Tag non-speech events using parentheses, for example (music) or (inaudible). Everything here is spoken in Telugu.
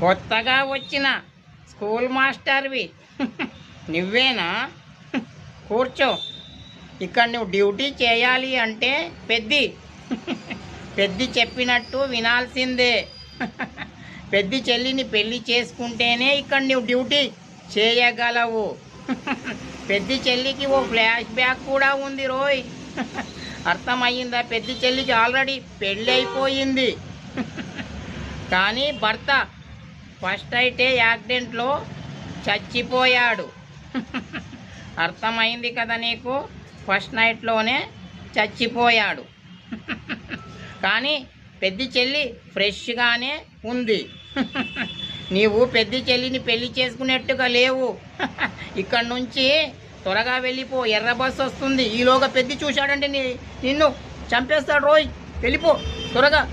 కొత్తగా వచ్చిన స్కూల్ మాస్టర్వి. (laughs) నువ్వేనా? (laughs) కూర్చో. ఇక్కడ నువ్వు డ్యూటీ చేయాలి అంటే పెద్ది. (laughs) పెద్ది చెప్పినట్టు వినాల్సిందే. పెద్ది చెల్లిని పెళ్ళి చేసుకుంటేనే ఇక్కడ నువ్వు డ్యూటీ చేయగలవు. పెద్ది చెల్లికి ఓ ఫ్లాష్ బ్యాక్ కూడా ఉంది రోయ్. అర్థమయ్యిందా? పెద్ది చెల్లికి ఆల్రెడీ పెళ్ళి అయిపోయింది కానీ భర్త ఫస్ట్ అయితే యాక్సిడెంట్లో చచ్చిపోయాడు. (laughs) అర్థమైంది కదా నీకు? ఫస్ట్ నైట్లోనే చచ్చిపోయాడు. (laughs) కానీ పెద్ద చెల్లి ఫ్రెష్గానే ఉంది. (laughs) నీవు పెద్ద చెల్లిని పెళ్ళి చేసుకునేట్టుగా లేవు. ఇక్కడ నుంచి త్వరగా వెళ్ళిపో ఎర్ర బస్సు వస్తుంది. ఈలోగా పెద్ద చూశాడంటే నీ నిన్ను. చంపేస్తాడు రోయ్. వెళ్ళిపో. త్వరగా.